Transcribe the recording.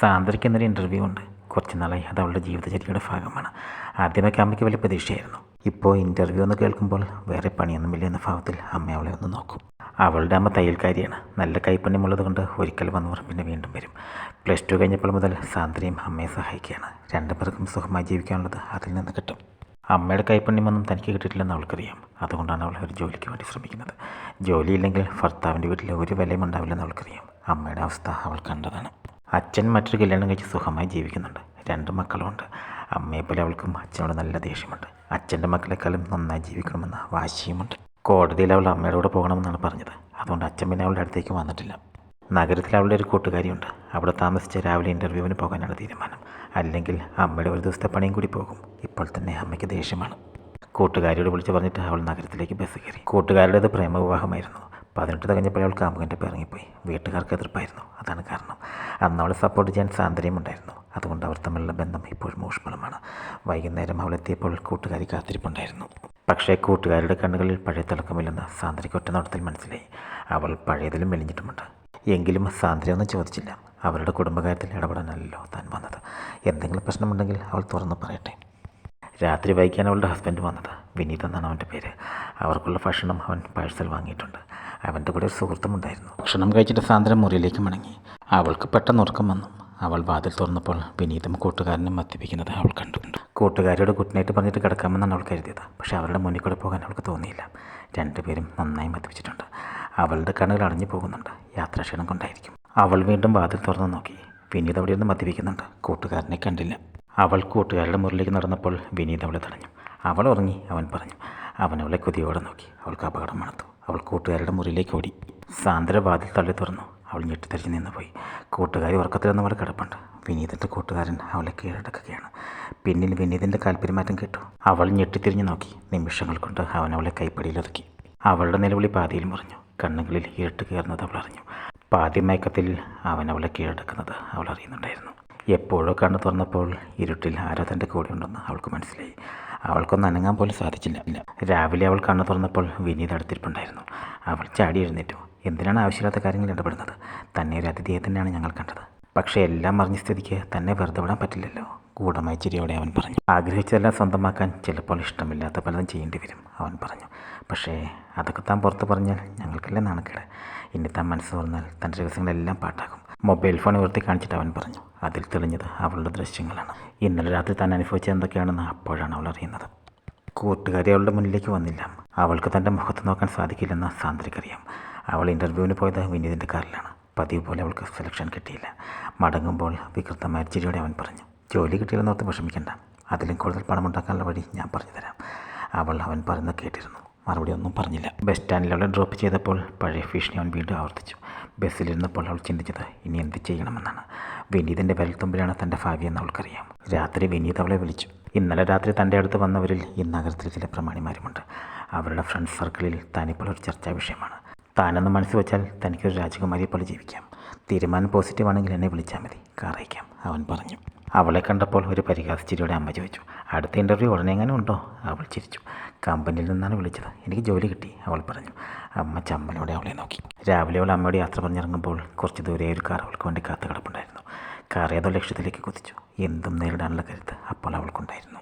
സാന്ദ്രയ്ക്ക് എന്നൊരു ഇന്റർവ്യൂ ഉണ്ട്. കുറച്ച് നാളായി അത് അവളുടെ ജീവിതചര്യയുടെ ഭാഗമാണ്. ആദ്യമൊക്കെ അമ്മയ്ക്ക് വലിയ പ്രതീക്ഷയായിരുന്നു. ഇപ്പോൾ ഇന്റർവ്യൂ എന്ന് കേൾക്കുമ്പോൾ വേറെ പണിയൊന്നുമില്ല എന്ന ഭാവത്തിൽ അമ്മ അവളെ ഒന്ന് നോക്കും. അവളുടെ അമ്മ തയ്യൽക്കാരിയാണ്. നല്ല കൈപ്പണ്യമുള്ളത് കൊണ്ട് ഒരിക്കൽ വന്നവർ പിന്നെ വീണ്ടും വരും. പ്ലസ് ടു കഴിഞ്ഞപ്പോൾ മുതൽ സാന്ദ്രയും അമ്മയെ സഹായിക്കുകയാണ്. രണ്ടു പേർക്കും സുഖമായി ജീവിക്കാനുള്ളത് അതിൽ നിന്ന് കിട്ടും. അമ്മയുടെ കൈപ്പണ്യമൊന്നും തനിക്ക് കിട്ടിയിട്ടില്ലെന്ന് അവൾക്കറിയാം. അതുകൊണ്ടാണ് അവൾ ഒരു ജോലിക്ക് വേണ്ടി ശ്രമിക്കുന്നത്. ജോലിയില്ലെങ്കിൽ ഭർത്താവിന്റെ വീട്ടിൽ ഒരു വിലയും ഉണ്ടാവില്ലെന്ന് അവൾക്കറിയാം. അമ്മയുടെ അവസ്ഥ അവൾ കണ്ടതാണ്. അച്ഛൻ മറ്റൊരു കല്യാണം കഴിച്ച് സുഖമായി ജീവിക്കുന്നുണ്ട്. രണ്ട് മക്കളുമുണ്ട്. അമ്മയെപ്പോലെ അവൾക്കും അച്ഛനോട് നല്ല ദേഷ്യമുണ്ട്. അച്ഛന്റെ മക്കളെക്കാളും നന്നായി ജീവിക്കണമെന്ന വാശിയുമുണ്ട്. കോടതിയിൽ അവൾ അമ്മയുടെ പോകണമെന്നാണ് പറഞ്ഞത്. അതുകൊണ്ട് അച്ഛൻ പിന്നെ അവളുടെ അടുത്തേക്ക് വന്നിട്ടില്ല. നഗരത്തിൽ അവളുടെ ഒരു കൂട്ടുകാരിയുണ്ട്. അവിടെ താമസിച്ച് രാവിലെ ഇന്റർവ്യൂവിന് പോകാനാണ് തീരുമാനം. അല്ലെങ്കിൽ അമ്മയുടെ ഒരു ദിവസത്തെ പണിയും കൂടി പോകും. ഇപ്പോൾ തന്നെ അമ്മയ്ക്ക് ദേഷ്യമാണ്. കൂട്ടുകാരിയോട് വിളിച്ച് പറഞ്ഞിട്ട് അവൾ നഗരത്തിലേക്ക് ബസ് കയറി. കൂട്ടുകാരുടേത് പ്രേമവിവാഹമായിരുന്നു. പതിനെട്ട് തികഞ്ഞപ്പോൾ അവൾ കാമുകന്റെ ഇറങ്ങിപ്പോയി. വീട്ടുകാർക്ക് എതിർപ്പായിരുന്നു. അതാണ് കാരണം. അന്ന് അവളെ സപ്പോർട്ട് ചെയ്യാൻ ഉണ്ടായിരുന്നു. അതുകൊണ്ട് അവർ തമ്മിലുള്ള ബന്ധം ഇപ്പോഴും ഊഷ്മളമാണ്. വൈകുന്നേരം അവളെത്തിയപ്പോൾ കൂട്ടുകാരി കാത്തിരിപ്പുണ്ടായിരുന്നു. പക്ഷേ കൂട്ടുകാരുടെ കണ്ണുകളിൽ പഴയ തിളക്കമില്ലെന്ന് സാന്ദ്രയ്ക്ക് ഒറ്റ നോട്ടത്തിൽ മനസ്സിലായി. അവൾ പഴയതിലും മെലിഞ്ഞിട്ടുമുണ്ട്. എങ്കിലും സാന്ദ്ര ഒന്നും ചോദിച്ചില്ല. അവരുടെ കുടുംബകാര്യത്തിൽ ഇടപെടാനല്ലോ താൻ വന്നത്. എന്തെങ്കിലും പ്രശ്നമുണ്ടെങ്കിൽ അവൾ തുറന്നു പറയട്ടെ. രാത്രി വൈകിയാണ് അവളുടെ ഹസ്ബൻഡ് വന്നത്. വിനീത് എന്നാണ് അവന്റെ പേര്. അവർക്കുള്ള ഭക്ഷണം അവൻ പാഴ്സൽ വാങ്ങിയിട്ടുണ്ട്. അവന്റെ കൂടെ ഒരു സുഹൃത്തുമുണ്ടായിരുന്നു. ഭക്ഷണം കഴിച്ചിട്ട് സാന്ദ്രം മുറിയിലേക്ക് മടങ്ങി. അവൾക്ക് പെട്ടെന്ന് ഉറക്കം വന്നു. അവൾ വാതിൽ തുറന്നപ്പോൾ വിനീതും കൂട്ടുകാരനും മദ്യപിക്കുന്നത് അവൾ കണ്ടു. കൂട്ടുകാരിയോട് ഗുഡ് നൈറ്റ് പറഞ്ഞിട്ട് കിടക്കാമെന്നാണ് അവൾ കരുതിയത്. പക്ഷേ അവരുടെ മുന്നിൽ കൂടെ പോകാൻ അവൾക്ക് തോന്നിയില്ല. രണ്ടുപേരും നന്നായി മദ്യപിച്ചിട്ടുണ്ട്. അവളുടെ കണ്ണുകൾ അടഞ്ഞു പോകുന്നുണ്ട്. യാത്രാക്ഷീണം കൊണ്ടായിരിക്കും. അവൾ വീണ്ടും വാതിൽ തുറന്നു നോക്കി. വിനീത് അവിടെ നിന്ന് മദ്യപിക്കുന്നുണ്ട്. കൂട്ടുകാരനെ കണ്ടില്ല. അവൾ കൂട്ടുകാരുടെ മുറിലേക്ക് നടന്നപ്പോൾ വിനീത് അവളെ തടഞ്ഞു. അവൾ ഉറങ്ങി അവൻ പറഞ്ഞു അവൻ അവളെ കൊതിയോടെ നോക്കി. അവൾക്ക് അപകടം മണത്തു അവൾ കൂട്ടുകാരുടെ മുറിയിലേക്ക് ഓടി. സാന്ദ്ര വാതിൽ തള്ളി തുറന്നു. അവൾ ഞെട്ടിത്തെറിച്ച് നിന്ന് പോയി കൂട്ടുകാരി ഉറക്കത്തിലൊന്നും അവിടെ കിടപ്പുണ്ട്. വിനീതിന്റെ കൂട്ടുകാരൻ അവളെ കീഴടക്കുകയാണ്. പിന്നിൽ വിനീതിന്റെ കാൽപ്പെരുമാറ്റം കേട്ടു. അവൾ ഞെട്ടിത്തിരിഞ്ഞു നോക്കി. നിമിഷങ്ങൾ കൊണ്ട് അവൻ അവളെ കൈപ്പടിയിലൊതുക്കി അവളുടെ നിലവിളി പാതിയിൽ മുറിഞ്ഞു. കണ്ണുകളിൽ ഇരുട്ട് കയറുന്നത് അവൾ അറിഞ്ഞു. പാതി മയക്കത്തിൽ അവൻ അവളെ കീഴടക്കുന്നത് അവൾ അറിയുന്നുണ്ടായിരുന്നു. എപ്പോഴോ കണ്ണു തുറന്നപ്പോൾ ഇരുട്ടിൽ ആരോ തന്റെ കൂടെ ഉണ്ടെന്ന് അവൾക്ക് മനസ്സിലായി. അവൾക്കൊന്ന് അനങ്ങാൻ പോലും സാധിച്ചില്ല. രാവിലെ അവൾ കണ്ണു തുറന്നപ്പോൾ വിനീത് അടുത്തിരിപ്പുണ്ടായിരുന്നു. അവൾ ചാടി എഴുന്നേറ്റു. എന്തിനാണ് ആവശ്യമില്ലാത്ത കാര്യങ്ങളിൽ ഇടപെടുന്നത്? തന്നെ ഒരു അതിഥിയെ തന്നെയാണ് ഞങ്ങൾ കണ്ടത്. പക്ഷേ എല്ലാം അറിഞ്ഞ സ്ഥിതിക്ക് തന്നെ വെറുതെ വിടാൻ പറ്റില്ലല്ലോ. കൂടമായി ചിരിയോടെ അവൻ പറഞ്ഞു. ആഗ്രഹിച്ചതെല്ലാം സ്വന്തമാക്കാൻ ചിലപ്പോൾ ഇഷ്ടമില്ലാത്ത പലതും ചെയ്യേണ്ടി വരും അവൻ പറഞ്ഞു. പക്ഷേ അതൊക്കെ താൻ പുറത്ത് പറഞ്ഞാൽ ഞങ്ങൾക്കല്ലേ നാണക്കേട്. ഇനി താൻ മനസ്സ് തുറന്നാൽ തന്റെ രഹസ്യങ്ങളെല്ലാം പാട്ടാകും. മൊബൈൽ ഫോൺ ഉയർത്തി കാണിച്ചിട്ട് അവൻ പറഞ്ഞു അതിൽ തെളിഞ്ഞത് അവളുടെ ദൃശ്യങ്ങളാണ്. ഇന്നലെ രാത്രി താൻ അനുഭവിച്ചത് എന്തൊക്കെയാണെന്ന് അപ്പോഴാണ് അവൾ അറിയുന്നത്. കൂട്ടുകാരി അവളുടെ മുന്നിലേക്ക് വന്നില്ല. അവൾക്ക് തന്റെ മുഖത്ത് നോക്കാൻ സാധിക്കില്ലെന്ന് സാന്ദ്രയ്ക്കറിയാം അവൾ ഇന്റർവ്യൂവിന് പോയത് വിനീതിന്റെ കാറിലാണ്. പതിവ് പോലെ അവൾക്ക് സെലക്ഷൻ കിട്ടിയില്ല. മടങ്ങുമ്പോൾ വികൃതമായ ചിരിയോടെ അവൻ പറഞ്ഞു ജോലി കിട്ടിയില്ലെന്നോർത്ത് വിഷമിക്കേണ്ട. അതിലും കൂടുതൽ പണമുണ്ടാക്കാനുള്ള വഴി ഞാൻ പറഞ്ഞുതരാം അവൾ അവൻ പറയുന്നത് കേട്ടിരുന്നു. മറുപടി ഒന്നും പറഞ്ഞില്ല. ബസ് സ്റ്റാൻഡിൽ അവളെ ഡ്രോപ്പ് ചെയ്തപ്പോൾ പഴയ ഭീഷണി അവൻ വീണ്ടും ആവർത്തിച്ചു. ബസ്സിലിരുന്നപ്പോൾ അവൾ ചിന്തിച്ചത് ഇനി എന്ത് ചെയ്യണമെന്നാണ്. വിനീതിന്റെ വിരൽത്തുമ്പിലാണ് തന്റെ ഭാവിയെന്ന് അവൾക്കറിയാം. രാത്രി വിനീത് അവളെ വിളിച്ചു. ഇന്നലെ രാത്രി തന്റെ അടുത്ത് വന്നവരിൽ ഈ നഗരത്തിൽ ചില പ്രമാണിമാരുമുണ്ട്. അവരുടെ ഫ്രണ്ട് സർക്കിളിൽ താനിപ്പോൾ ഒരു ചർച്ചാ വിഷയമാണ്. താനെന്ന് മനസ്സിൽ വെച്ചാൽ തനിക്കൊരു രാജകുമാരിയെ പോലെ ജീവിക്കാം. തീരുമാനം പോസിറ്റീവ് ആണെങ്കിൽ എന്നെ വിളിച്ചാൽ മതി. കാർ അവൻ പറഞ്ഞു. അവളെ കണ്ടപ്പോൾ ഒരു പരിഹാസച്ചിരിയോടെ അമ്മ ചോദിച്ചു അടുത്ത ഇന്റർവ്യൂ ഉടനെ എങ്ങനെ ഉണ്ടോ? അവൾ ചിരിച്ചു. കമ്പനിയിൽ നിന്നാണ് വിളിച്ചത്. എനിക്ക് ജോലി കിട്ടി അവൾ പറഞ്ഞു. അമ്മ ചമ്മലോടെ അവളെ നോക്കി. രാവിലെ അവൾ അമ്മയോട് യാത്ര പറഞ്ഞിറങ്ങുമ്പോൾ കുറച്ച് ദൂരെ ഒരു കാർ അവൾക്ക് വേണ്ടി കാത്തു കിടപ്പുണ്ടായിരുന്നു കാർ ഏതോ ലക്ഷ്യത്തിലേക്ക് കുതിച്ചു. എന്തും നേരിടാനുള്ള കരുത്ത് അപ്പോൾ അവൾക്കുണ്ടായിരുന്നു.